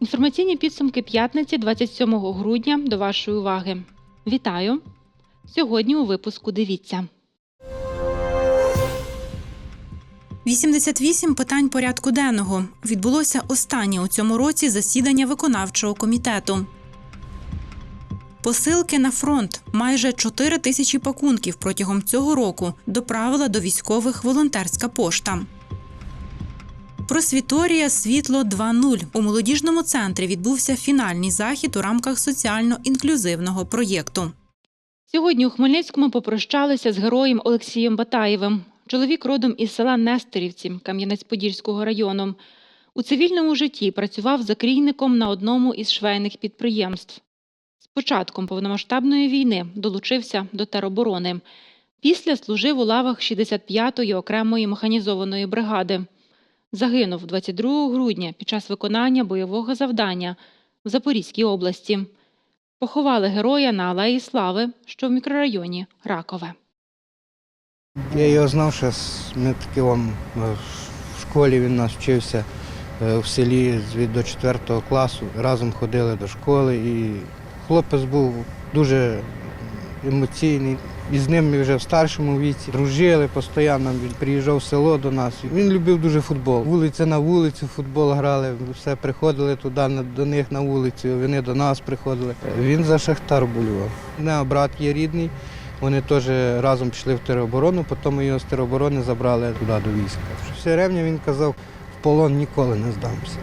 Інформаційні підсумки п'ятниці 27 грудня до вашої уваги. Вітаю! Сьогодні у випуску дивіться. 88 питань порядку денного. Відбулося останнє у цьому році засідання виконавчого комітету. Посилки на фронт майже 4 тисячі пакунків протягом цього року доправила до військових волонтерська пошта. Просвіторія Світло 2.0. у молодіжному центрі відбувся фінальний захід у рамках соціально-інклюзивного проєкту. Сьогодні у Хмельницькому попрощалися з героєм Олексієм Батаєвим. Чоловік родом із села Нестерівці Кам'янець-Подільського району. У цивільному житті працював закрійником на одному із швейних підприємств. З початком повномасштабної війни долучився до тероборони. Після служив у лавах 65-ї окремої механізованої бригади. Загинув 22 грудня під час виконання бойового завдання в Запорізькій області. Поховали героя на Алеї Слави, що в мікрорайоні Ракове. Я його знав, що з- таки е, в школі він нас вчився е, в селі до 4 класу. Разом ходили до школи і хлопець був дуже емоційний. І з ним ми вже в старшому віці дружили постійно. Він приїжджав в село до нас. Він любив дуже футбол. Вулиця на вулицю, футбол грали. Все приходили туди до них на вулицю. Вони до нас приходили. Він за Шахтар болював. Мене брат є рідний. Вони теж разом пішли в тероборону, потім його з тероборони забрали туди до війська. Все рівня він казав, в полон ніколи не здамся.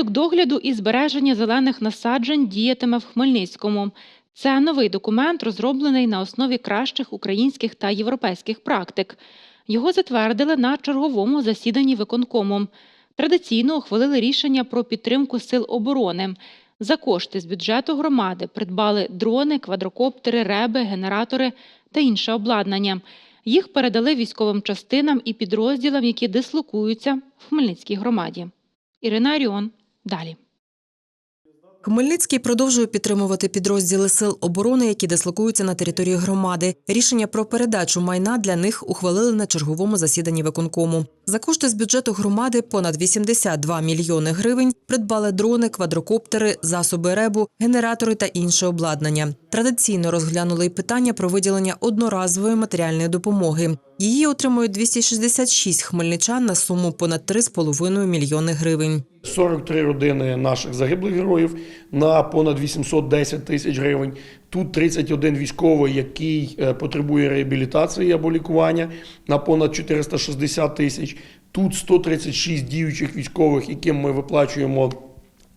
Порядок догляду і збереження зелених насаджень діятиме в Хмельницькому. Це новий документ, розроблений на основі кращих українських та європейських практик. Його затвердили на черговому засіданні виконкому. Традиційно ухвалили рішення про підтримку сил оборони. За кошти з бюджету громади придбали дрони, квадрокоптери, реби, генератори та інше обладнання. Їх передали військовим частинам і підрозділам, які дислокуються в Хмельницькій громаді. Ірина Аріон. Далі. Хмельницький продовжує підтримувати підрозділи сил оборони, які дислокуються на території громади. Рішення про передачу майна для них ухвалили на черговому засіданні виконкому. За кошти з бюджету громади понад 82 мільйони гривень придбали дрони, квадрокоптери, засоби ребу, генератори та інше обладнання. Традиційно розглянули й питання про виділення одноразової матеріальної допомоги. Її отримують 266 хмельничан на суму понад 3,5 мільйони гривень. 43 родини наших загиблих героїв на понад 810 тисяч гривень. Тут 31 військовий, який е, потребує реабілітації або лікування на понад 460 тисяч. Тут 136 діючих військових, яким ми виплачуємо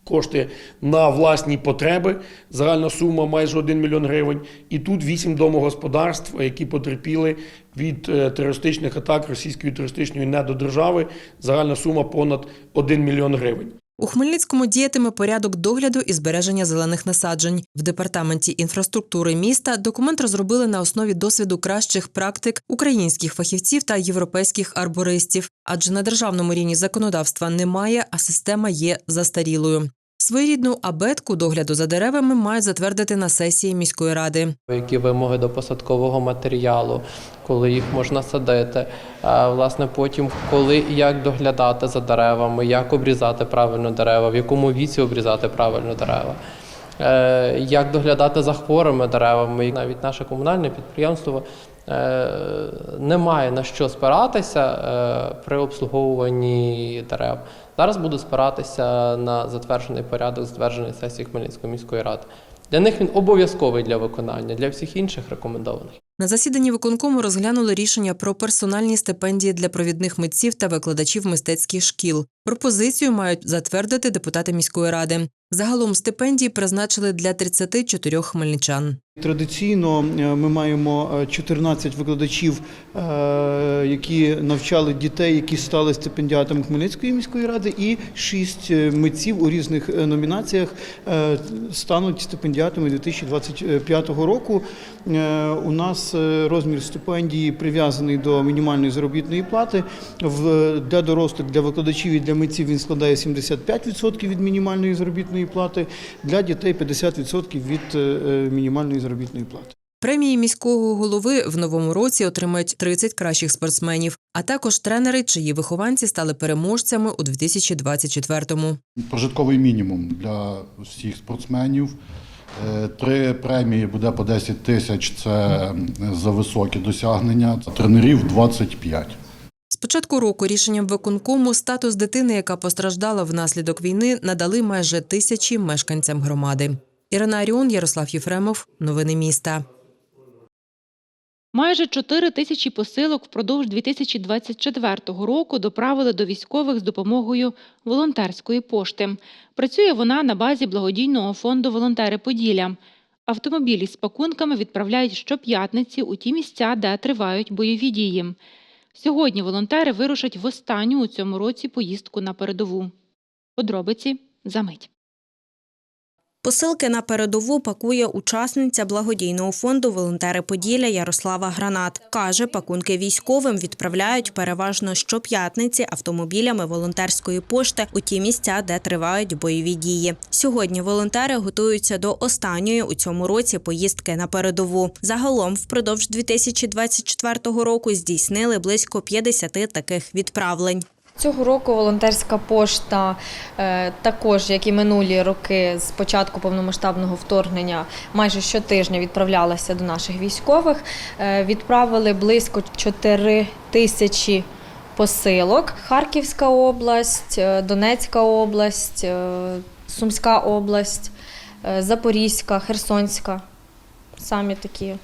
кошти на власні потреби. Загальна сума майже 1 мільйон гривень. І тут 8 домогосподарств, які потерпіли від е, терористичних атак російської терористичної недодержави. Загальна сума понад 1 мільйон гривень. У Хмельницькому діятиме порядок догляду і збереження зелених насаджень. В департаменті інфраструктури міста документ розробили на основі досвіду кращих практик українських фахівців та європейських арбористів, адже на державному рівні законодавства немає, а система є застарілою. Своєрідну абетку догляду за деревами мають затвердити на сесії міської ради. які вимоги до посадкового матеріалу, коли їх можна садити. Власне, потім коли і як доглядати за деревами, як обрізати правильно дерева, в якому віці обрізати правильно дерева. Е, Як доглядати за хворими деревами, навіть наше комунальне підприємство е, не має на що спиратися е, при обслуговуванні дерев. Зараз буду спиратися на затверджений порядок, затверджений сесії Хмельницької міської ради. Для них він обов'язковий для виконання, для всіх інших рекомендованих. На засіданні виконкому розглянули рішення про персональні стипендії для провідних митців та викладачів мистецьких шкіл. Пропозицію мають затвердити депутати міської ради. Загалом стипендії призначили для 34 хмельничан. Традиційно е, ми маємо е, 14 викладачів, е, які навчали дітей, які стали стипендіатами Хмельницької міської ради, і 6 митців у різних е, номінаціях е, стануть стипендіатами 2025 року. Е, У нас е, розмір стипендії прив'язаний до мінімальної заробітної плати. В- Для дорослих, для викладачів і для митців він складає 75% від мінімальної заробітної плати, для дітей 50% від е, е, мінімальної заробітної плати. Премії міського голови в новому році отримають 30 кращих спортсменів, а також тренери, чиї вихованці стали переможцями у 2024-му. Прожитковий мінімум для всіх спортсменів. Е, Три премії буде по 10 тисяч це за високі досягнення. Тренерів 25. З початку року рішенням виконкому статус дитини, яка постраждала внаслідок війни, надали майже тисячі мешканцям громади. Ірина Аріон, Ярослав Єфремов. Новини міста. Майже 4 тисячі посилок впродовж 2024 року доправили до військових з допомогою волонтерської пошти. Працює вона на базі благодійного фонду Волонтери Поділля. Автомобілі з пакунками відправляють щоп'ятниці у ті місця, де тривають бойові дії. Сьогодні волонтери вирушать в останню у цьому році поїздку на передову. Подробиці за мить. Посилки на передову пакує учасниця благодійного фонду Волонтери Поділля Ярослава Гранат. Каже, пакунки військовим відправляють переважно щоп'ятниці автомобілями волонтерської пошти у ті місця, де тривають бойові дії. Сьогодні волонтери готуються до останньої у цьому році поїздки на передову. Загалом, впродовж 2024 року здійснили близько 50 таких відправлень. Цього року волонтерська пошта е, також, як і минулі роки, з початку повномасштабного вторгнення, майже щотижня відправлялася до наших військових. Е, Відправили близько 4 тисячі посилок. Харківська область, е, Донецька область, Сумська область, Запорізька, Херсонська. Самі такі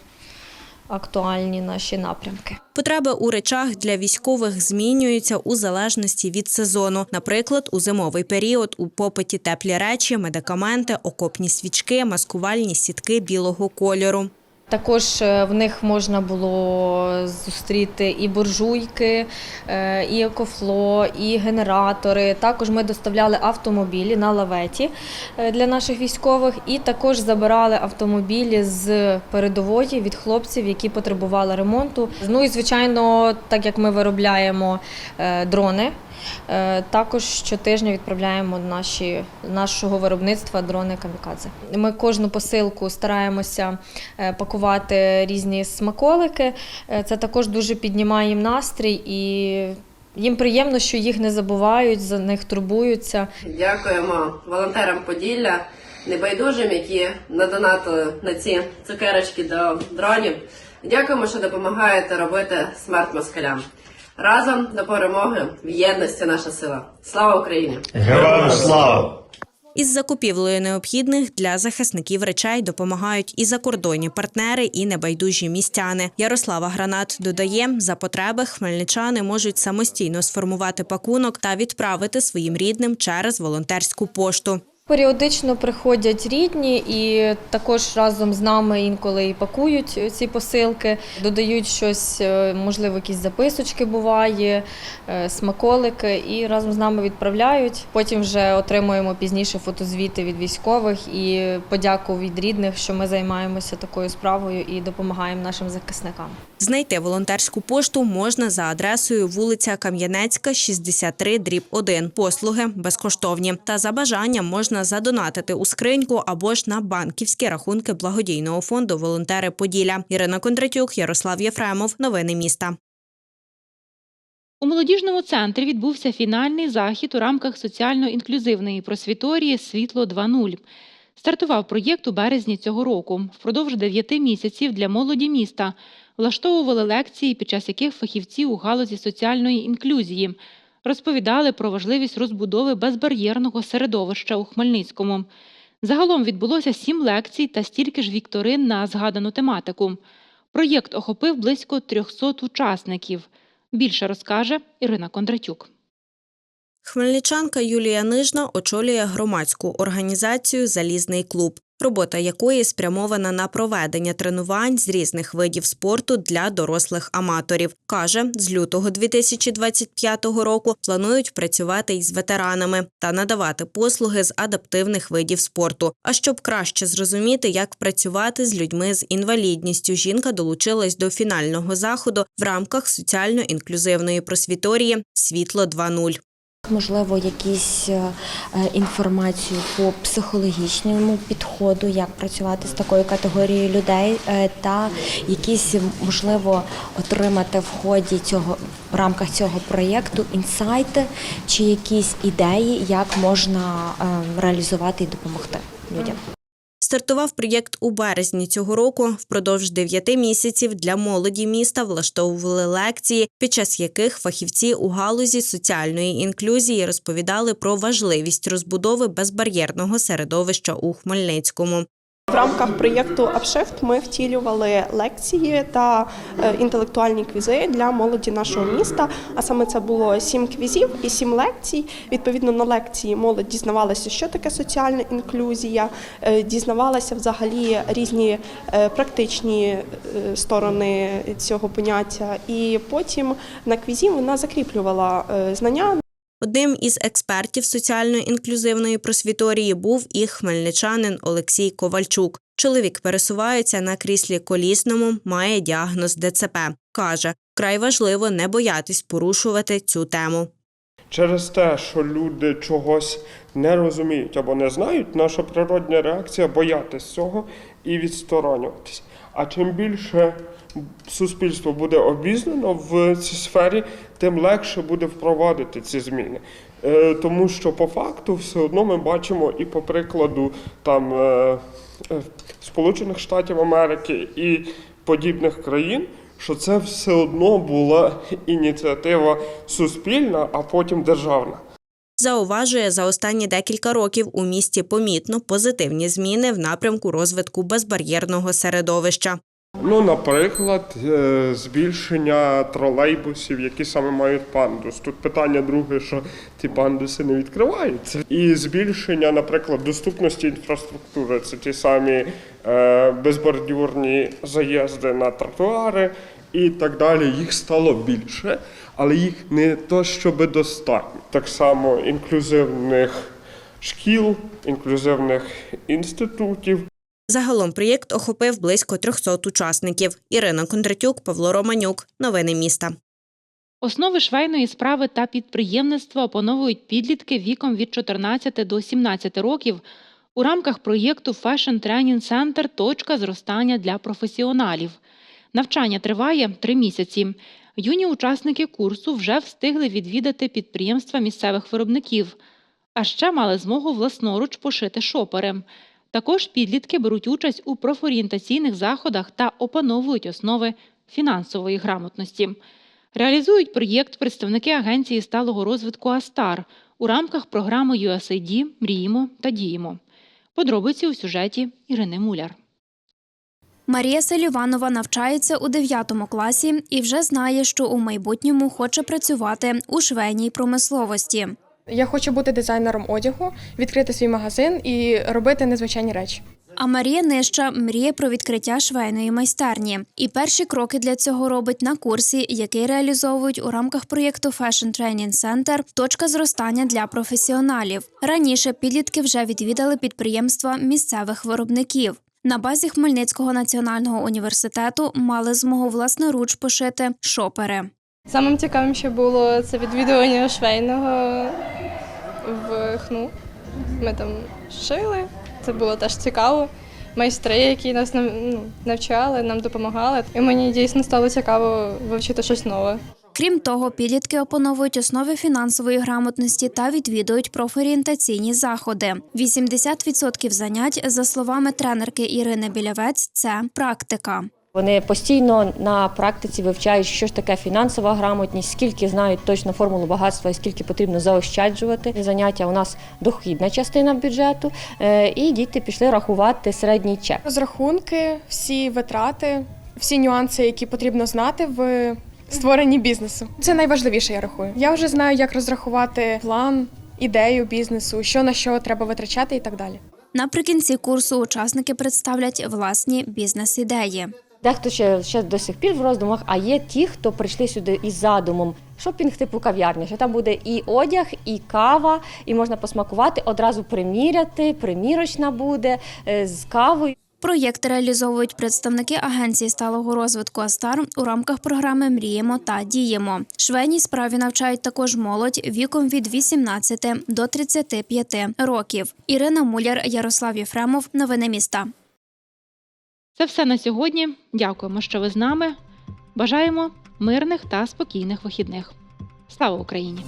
актуальні наші напрямки. Потреби у речах для військових змінюються у залежності від сезону. Наприклад, у зимовий період у попиті теплі речі, медикаменти, окопні свічки, маскувальні сітки білого кольору. Також е, в них можна було зустріти і буржуйки, е, і екофло, і генератори. Також ми доставляли автомобілі на лаветі е, для наших військових, і також забирали автомобілі з передової від хлопців, які потребували ремонту. Ну і звичайно, так як ми виробляємо дрони. Е, Також щотижня відправляємо наші, нашого виробництва дрони камікадзе. Ми кожну посилку стараємося е, пакувати різні смаколики. Е, Це також дуже піднімає їм настрій і їм приємно, що їх не забувають, за них турбуються. Дякуємо волонтерам Поділля, небайдужим, які надонатили на ці цукерочки до дронів. Дякуємо, що допомагаєте робити смерть москалям. Разом до перемоги в єдності наша сила. Слава Україні! Героям слава! Із закупівлею необхідних для захисників речей допомагають і закордонні партнери, і небайдужі містяни. Ярослава Гранат додає, за потреби хмельничани можуть самостійно сформувати пакунок та відправити своїм рідним через волонтерську пошту. Періодично приходять рідні і також разом з нами інколи і пакують ці посилки, додають щось, е, можливо, якісь записочки буває, е, смаколики, і разом з нами відправляють. Потім вже отримуємо пізніше фотозвіти від військових і подяку від рідних, що ми займаємося такою справою і допомагаємо нашим захисникам. Знайти волонтерську пошту можна за адресою вулиця Кам'янецька, 63, дріб 1. Послуги безкоштовні. Та за бажанням можна задонатити у скриньку або ж на банківські рахунки благодійного фонду Волонтери Поділля. Ірина Кондратюк, Ярослав Єфремов. Новини міста. У молодіжному центрі відбувся фінальний захід у рамках соціально-інклюзивної просвіторії Світло 2.0. Стартував проєкт у березні цього року. Впродовж дев'яти місяців для молоді міста влаштовували лекції, під час яких фахівці у галузі соціальної інклюзії розповідали про важливість розбудови безбар'єрного середовища у Хмельницькому. Загалом відбулося сім лекцій та стільки ж вікторин на згадану тематику. Проєкт охопив близько 300 учасників. Більше розкаже Ірина Кондратюк. Хмельничанка Юлія Нижна очолює громадську організацію Залізний клуб, робота якої спрямована на проведення тренувань з різних видів спорту для дорослих аматорів. каже, з лютого 2025 року планують працювати із ветеранами та надавати послуги з адаптивних видів спорту. А щоб краще зрозуміти, як працювати з людьми з інвалідністю, жінка долучилась до фінального заходу в рамках соціально-інклюзивної просвіторії Світло 2.0. Можливо, якісь е, інформацію по психологічному підходу, як працювати з такою категорією людей, е, та якісь можливо отримати в ході цього в рамках цього проєкту інсайти чи якісь ідеї, як можна е, реалізувати і допомогти людям. Стартував проєкт у березні цього року. Впродовж дев'яти місяців для молоді міста влаштовували лекції, під час яких фахівці у галузі соціальної інклюзії розповідали про важливість розбудови безбар'єрного середовища у Хмельницькому. В рамках проєкту Upshift ми втілювали лекції та е, інтелектуальні квізи для молоді нашого міста. А саме це було сім квізів і сім лекцій. Відповідно на лекції молодь дізнавалася, що таке соціальна інклюзія, е, дізнавалася взагалі різні е, практичні сторони цього поняття. І потім на квізі вона закріплювала знання Одним із експертів соціально-інклюзивної просвіторії був і хмельничанин Олексій Ковальчук. Чоловік пересувається на кріслі колісному, має діагноз ДЦП. Каже, вкрай важливо не боятись порушувати цю тему. Через те, що люди чогось не розуміють або не знають, наша природня реакція боятись цього і відсторонюватись. А чим більше суспільство буде обізнано в цій сфері, тим легше буде впровадити ці зміни. Е, Тому що по факту все одно ми бачимо і по прикладу там е, е, Сполучених Штатів Америки і подібних країн, що це все одно була ініціатива суспільна, а потім державна. Зауважує, за останні декілька років у місті помітно позитивні зміни в напрямку розвитку безбар'єрного середовища. Ну, наприклад, е, збільшення тролейбусів, які саме мають пандус. Тут питання друге, що ті пандуси не відкриваються. І збільшення, наприклад, доступності інфраструктури. Це ті самі е, безбордюрні заїзди на тротуари і так далі. Їх стало більше, але їх не то, щоб достатньо. Так само інклюзивних шкіл, інклюзивних інститутів. Загалом проєкт охопив близько 300 учасників. Ірина Кондратюк, Павло Романюк. Новини міста. Основи швейної справи та підприємництва опановують підлітки віком від 14 до 17 років у рамках проєкту Fashion Training Center Точка зростання для професіоналів. Навчання триває три місяці. Юні учасники курсу вже встигли відвідати підприємства місцевих виробників, а ще мали змогу власноруч пошити шопери. Також підлітки беруть участь у профорієнтаційних заходах та опановують основи фінансової грамотності. Реалізують проєкт представники Агенції сталого розвитку Астар у рамках програми USAID Мріємо та діємо. Подробиці у сюжеті Ірини Муляр. Марія Селіванова навчається у 9 класі і вже знає, що у майбутньому хоче працювати у швейній промисловості. Я хочу бути дизайнером одягу, відкрити свій магазин і робити незвичайні речі. А Марія Нища мріє про відкриття швейної майстерні. І перші кроки для цього робить на курсі, який реалізовують у рамках проєкту Fashion Training Center Точка зростання для професіоналів. Раніше підлітки вже відвідали підприємства місцевих виробників. На базі Хмельницького національного університету мали змогу власноруч пошити шопери. Самим цікавим, що було це відвідування швейного в хну. Ми там шили. Це було теж цікаво. Майстри, які нас ну, навчали, нам допомагали. І мені дійсно стало цікаво вивчити щось нове. Крім того, підлітки опановують основи фінансової грамотності та відвідують профорієнтаційні заходи. 80% занять, за словами тренерки Ірини Білявець, це практика. Вони постійно на практиці вивчають, що ж таке фінансова грамотність, скільки знають точно формулу багатства і скільки потрібно заощаджувати. Заняття у нас дохідна частина бюджету, е, і діти пішли рахувати середній чек. Розрахунки, всі витрати, всі нюанси, які потрібно знати в створенні бізнесу. Це найважливіше, я рахую. Я вже знаю, як розрахувати план, ідею бізнесу, що на що треба витрачати і так далі. Наприкінці курсу учасники представлять власні бізнес-ідеї. Дехто ще, ще до сих пір в роздумах, а є ті, хто прийшли сюди із задумом. Шопінг типу кав'ярня, що там буде і одяг, і кава, і можна посмакувати, одразу приміряти, примірочна буде е, з кавою. Проєкт реалізовують представники Агенції сталого розвитку Астар у рамках програми Мріємо та діємо. Швейній справі навчають також молодь віком від 18 до 35 років. Ірина Муляр, Ярослав Єфремов. Новини міста. Це все на сьогодні. Дякуємо, що ви з нами. Бажаємо мирних та спокійних вихідних. Слава Україні!